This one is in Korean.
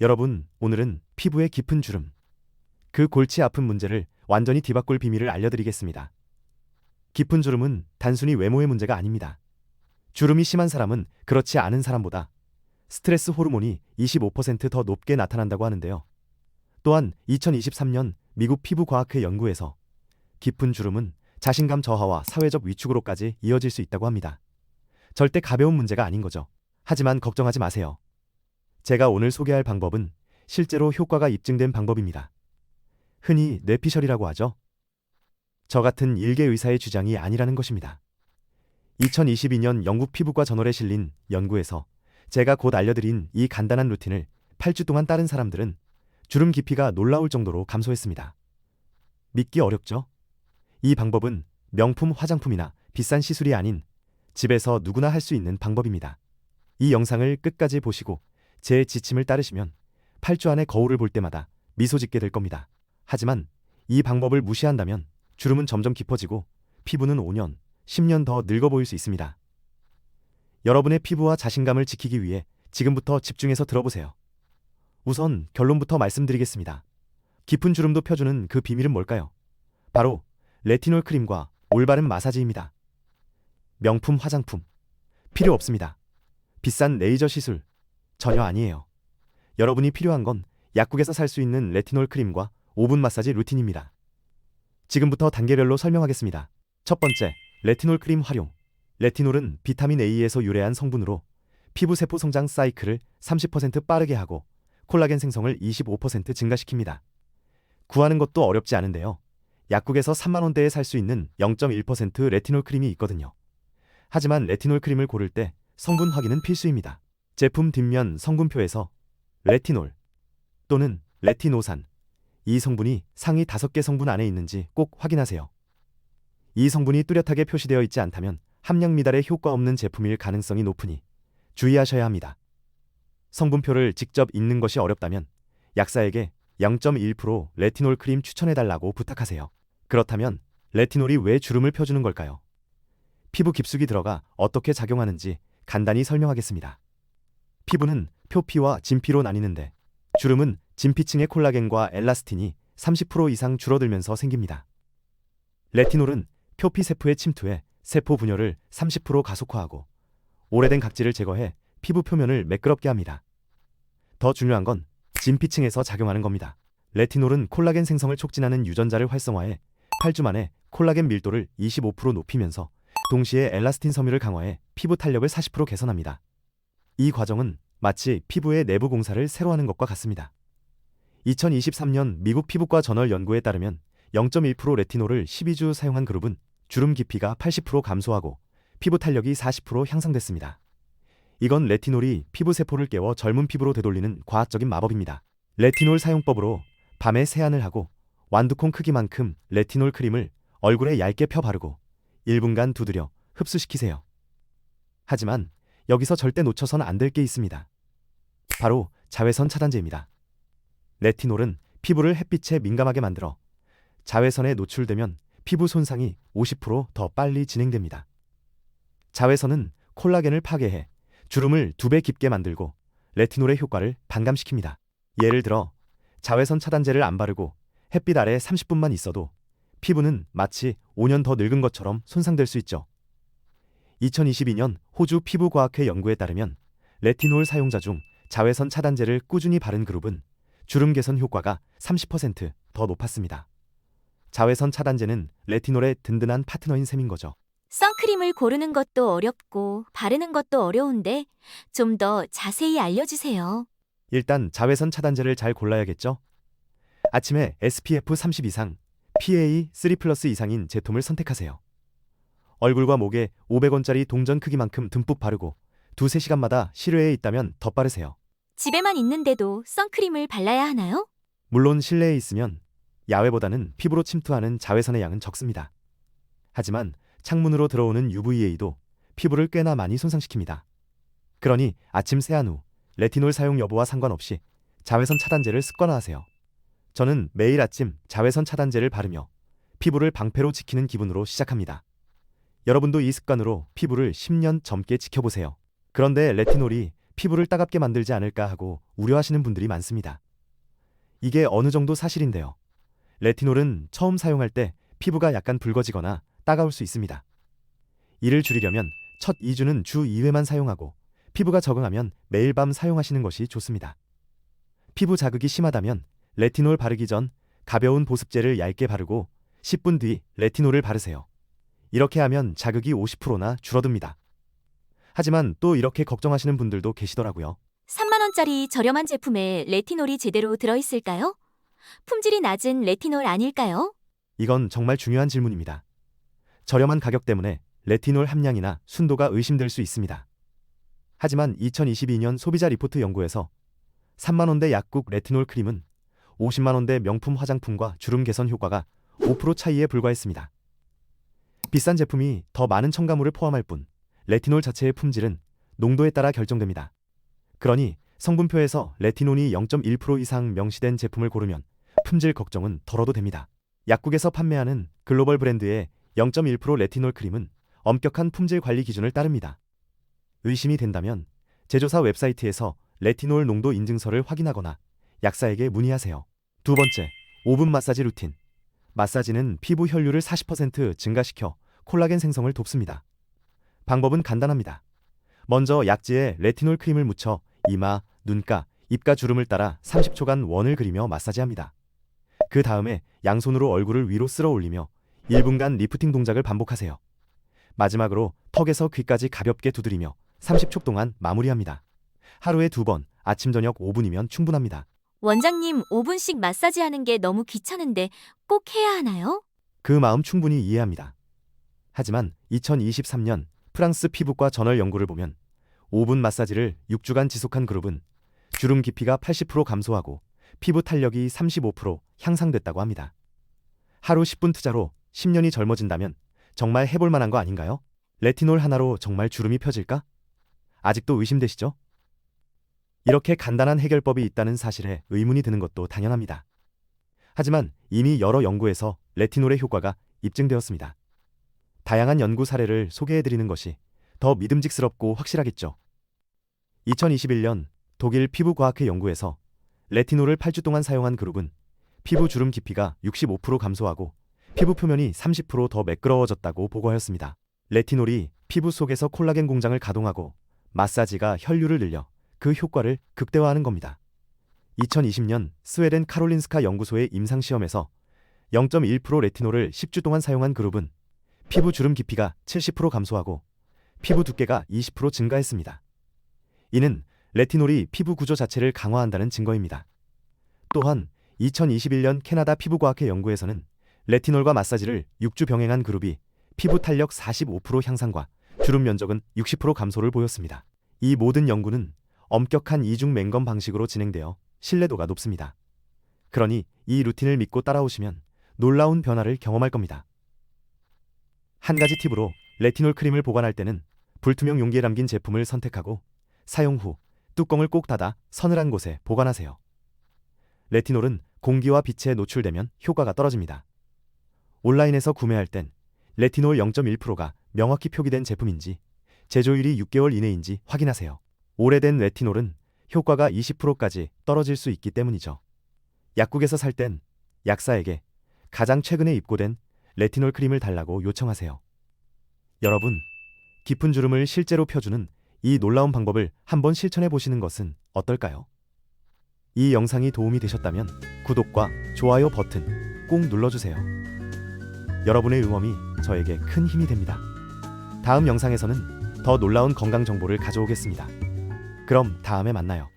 여러분, 오늘은 피부의 깊은 주름, 그 골치 아픈 문제를 완전히 뒤바꿀 비밀을 알려드리겠습니다. 깊은 주름은 단순히 외모의 문제가 아닙니다. 주름이 심한 사람은 그렇지 않은 사람보다 스트레스 호르몬이 25%더 높게 나타난다고 하는데요. 또한 2023년 미국 피부과학회 연구에서 깊은 주름은 자신감 저하와 사회적 위축으로까지 이어질 수 있다고 합니다. 절대 가벼운 문제가 아닌 거죠. 하지만 걱정하지 마세요. 제가 오늘 소개할 방법은 실제로 효과가 입증된 방법입니다. 흔히 뇌피셜이라고 하죠. 저 같은 일개 의사의 주장이 아니라는 것입니다. 2022년 영국 피부과 저널에 실린 연구에서 제가 곧 알려드린 이 간단한 루틴을 8주 동안 따른 사람들은 주름 깊이가 놀라울 정도로 감소했습니다. 믿기 어렵죠? 이 방법은 명품 화장품이나 비싼 시술이 아닌 집에서 누구나 할 수 있는 방법입니다. 이 영상을 끝까지 보시고 제 지침을 따르시면 8주 안에 거울을 볼 때마다 미소 짓게 될 겁니다. 하지만 이 방법을 무시한다면 주름은 점점 깊어지고 피부는 5년, 10년 더 늙어 보일 수 있습니다. 여러분의 피부와 자신감을 지키기 위해 지금부터 집중해서 들어보세요. 우선 결론부터 말씀드리겠습니다. 깊은 주름도 펴주는 그 비밀은 뭘까요? 바로 레티놀 크림과 올바른 마사지입니다. 명품 화장품 필요 없습니다. 비싼 레이저 시술 전혀 아니에요. 여러분이 필요한 건 약국에서 살 수 있는 레티놀 크림과 5분 마사지 루틴입니다. 지금부터 단계별로 설명하겠습니다. 첫 번째, 레티놀 크림 활용. 레티놀은 비타민 A에서 유래한 성분으로 피부 세포 성장 사이클을 30% 빠르게 하고 콜라겐 생성을 25% 증가시킵니다. 구하는 것도 어렵지 않은데요. 약국에서 3만 원대에 살 수 있는 0.1% 레티놀 크림이 있거든요. 하지만 레티놀 크림을 고를 때 성분 확인은 필수입니다. 제품 뒷면 성분표에서 레티놀 또는 레티노산 이 성분이 상위 5개 성분 안에 있는지 꼭 확인하세요. 이 성분이 뚜렷하게 표시되어 있지 않다면 함량 미달에 효과 없는 제품일 가능성이 높으니 주의하셔야 합니다. 성분표를 직접 읽는 것이 어렵다면 약사에게 0.1% 레티놀 크림 추천해달라고 부탁하세요. 그렇다면 레티놀이 왜 주름을 펴주는 걸까요? 피부 깊숙이 들어가 어떻게 작용하는지 간단히 설명하겠습니다. 피부는 표피와 진피로 나뉘는데 주름은 진피층의 콜라겐과 엘라스틴이 30% 이상 줄어들면서 생깁니다. 레티놀은 표피 세포에 침투해 세포 분열을 30% 가속화하고 오래된 각질을 제거해 피부 표면을 매끄럽게 합니다. 더 중요한 건 진피층에서 작용하는 겁니다. 레티놀은 콜라겐 생성을 촉진하는 유전자를 활성화해 8주 만에 콜라겐 밀도를 25% 높이면서 동시에 엘라스틴 섬유를 강화해 피부 탄력을 40% 개선합니다. 이 과정은 마치 피부의 내부 공사를 새로 하는 것과 같습니다. 2023년 미국 피부과 저널 연구에 따르면 0.1% 레티놀을 12주 사용한 그룹은 주름 깊이가 80% 감소하고 피부 탄력이 40% 향상됐습니다. 이건 레티놀이 피부 세포를 깨워 젊은 피부로 되돌리는 과학적인 마법입니다. 레티놀 사용법으로 밤에 세안을 하고 완두콩 크기만큼 레티놀 크림을 얼굴에 얇게 펴 바르고 1분간 두드려 흡수시키세요. 하지만 여기서 절대 놓쳐선 안 될 게 있습니다. 바로 자외선 차단제입니다. 레티놀은 피부를 햇빛에 민감하게 만들어 자외선에 노출되면 피부 손상이 50%더 빨리 진행됩니다. 자외선은 콜라겐을 파괴해 주름을 두 배 깊게 만들고 레티놀의 효과를 반감시킵니다. 예를 들어 자외선 차단제를 안 바르고 햇빛 아래 30분만 있어도 피부는 마치 5년 더 늙은 것처럼 손상될 수 있죠. 2022년 호주 피부과학회 연구에 따르면 레티놀 사용자 중 자외선 차단제를 꾸준히 바른 그룹은 주름 개선 효과가 30%더 높았습니다. 자외선 차단제는 레티놀의 든든한 파트너인 셈인 거죠. 선크림을 고르는 것도 어렵고 바르는 것도 어려운데 좀 더 자세히 알려주세요. 일단 자외선 차단제를 잘 골라야겠죠? 아침에 SPF 30 이상, PA 3 플러스 이상인 제품을 선택하세요. 얼굴과 목에 500원짜리 동전 크기만큼 듬뿍 바르고 두세 시간마다 실외에 있다면 더 빠르세요. 집에만 있는데도 선크림을 발라야 하나요? 물론 실내에 있으면 야외보다는 피부로 침투하는 자외선의 양은 적습니다. 하지만 창문으로 들어오는 UVA도 피부를 꽤나 많이 손상시킵니다. 그러니 아침 세안 후 레티놀 사용 여부와 상관없이 자외선 차단제를 습관화하세요. 저는 매일 아침 자외선 차단제를 바르며 피부를 방패로 지키는 기분으로 시작합니다. 여러분도 이 습관으로 피부를 10년 젊게 지켜보세요. 그런데 레티놀이 피부를 따갑게 만들지 않을까 하고 우려하시는 분들이 많습니다. 이게 어느 정도 사실인데요. 레티놀은 처음 사용할 때 피부가 약간 붉어지거나 따가울 수 있습니다. 이를 줄이려면 첫 2주는 주 2회만 사용하고 피부가 적응하면 매일 밤 사용하시는 것이 좋습니다. 피부 자극이 심하다면 레티놀 바르기 전 가벼운 보습제를 얇게 바르고 10분 뒤 레티놀을 바르세요. 이렇게 하면 자극이 50%나 줄어듭니다. 하지만 또 이렇게 걱정하시는 분들도 계시더라고요. 3만원짜리 저렴한 제품에 레티놀이 제대로 들어있을까요? 품질이 낮은 레티놀 아닐까요? 이건 정말 중요한 질문입니다. 저렴한 가격 때문에 레티놀 함량이나 순도가 의심될 수 있습니다. 하지만 2022년 소비자 리포트 연구에서 3만 원대 약국 레티놀 크림은 50만 원대 명품 화장품과 주름 개선 효과가 5% 차이에 불과했습니다. 비싼 제품이 더 많은 첨가물을 포함할 뿐 레티놀 자체의 품질은 농도에 따라 결정됩니다. 그러니 성분표에서 레티논이 0.1% 이상 명시된 제품을 고르면 품질 걱정은 덜어도 됩니다. 약국에서 판매하는 글로벌 브랜드의 0.1% 레티놀 크림은 엄격한 품질 관리 기준을 따릅니다. 의심이 된다면 제조사 웹사이트에서 레티놀 농도 인증서를 확인하거나 약사에게 문의하세요. 두 번째, 5분 마사지 루틴. 마사지는 피부 혈류를 40% 증가시켜 콜라겐 생성을 돕습니다. 방법은 간단합니다. 먼저 약지에 레티놀 크림을 묻혀 이마, 눈가, 입가 주름을 따라 30초간 원을 그리며 마사지합니다. 그 다음에 양손으로 얼굴을 위로 쓸어 올리며 1분간 리프팅 동작을 반복하세요. 마지막으로 턱에서 귀까지 가볍게 두드리며 30초 동안 마무리합니다. 하루에 두 번, 아침 저녁 5분이면 충분합니다. 원장님, 5분씩 마사지 하는 게 너무 귀찮은데 꼭 해야 하나요? 그 마음 충분히 이해합니다. 하지만 2023년 프랑스 피부과 저널 연구를 보면 5분 마사지를 6주간 지속한 그룹은 주름 깊이가 80% 감소하고 피부 탄력이 35% 향상됐다고 합니다. 하루 10분 투자로 10년이 젊어진다면 정말 해볼 만한 거 아닌가요? 레티놀 하나로 정말 주름이 펴질까? 아직도 의심되시죠? 이렇게 간단한 해결법이 있다는 사실에 의문이 드는 것도 당연합니다. 하지만 이미 여러 연구에서 레티놀의 효과가 입증되었습니다. 다양한 연구 사례를 소개해드리는 것이 더 믿음직스럽고 확실하겠죠. 2021년 독일 피부과학회 연구에서 레티놀을 8주 동안 사용한 그룹은 피부 주름 깊이가 65% 감소하고 피부 표면이 30%더 매끄러워졌다고 보고하였습니다. 레티놀이 피부 속에서 콜라겐 공장을 가동하고 마사지가 혈류를 늘려 그 효과를 극대화하는 겁니다. 2020년 스웨덴 카롤린스카 연구소의 임상시험에서 0.1% 레티놀을 10주 동안 사용한 그룹은 피부 주름 깊이가 70% 감소하고 피부 두께가 20% 증가했습니다. 이는 레티놀이 피부 구조 자체를 강화한다는 증거입니다. 또한 2021년 캐나다 피부과학회 연구에서는 레티놀과 마사지를 6주 병행한 그룹이 피부 탄력 45% 향상과 주름 면적은 60% 감소를 보였습니다. 이 모든 연구는 엄격한 이중 맹검 방식으로 진행되어 신뢰도가 높습니다. 그러니 이 루틴을 믿고 따라오시면 놀라운 변화를 경험할 겁니다. 한 가지 팁으로 레티놀 크림을 보관할 때는 불투명 용기에 담긴 제품을 선택하고 사용 후 뚜껑을 꼭 닫아 서늘한 곳에 보관하세요. 레티놀은 공기와 빛에 노출되면 효과가 떨어집니다. 온라인에서 구매할 땐 레티놀 0.1%가 명확히 표기된 제품인지 제조일이 6개월 이내인지 확인하세요. 오래된 레티놀은 효과가 20%까지 떨어질 수 있기 때문이죠. 약국에서 살 땐 약사에게 가장 최근에 입고된 레티놀 크림을 달라고 요청하세요. 여러분, 깊은 주름을 실제로 펴주는 이 놀라운 방법을 한번 실천해 보시는 것은 어떨까요? 이 영상이 도움이 되셨다면 구독과 좋아요 버튼 꼭 눌러주세요. 여러분의 응원이 저에게 큰 힘이 됩니다. 다음 영상에서는 더 놀라운 건강 정보를 가져오겠습니다. 그럼 다음에 만나요.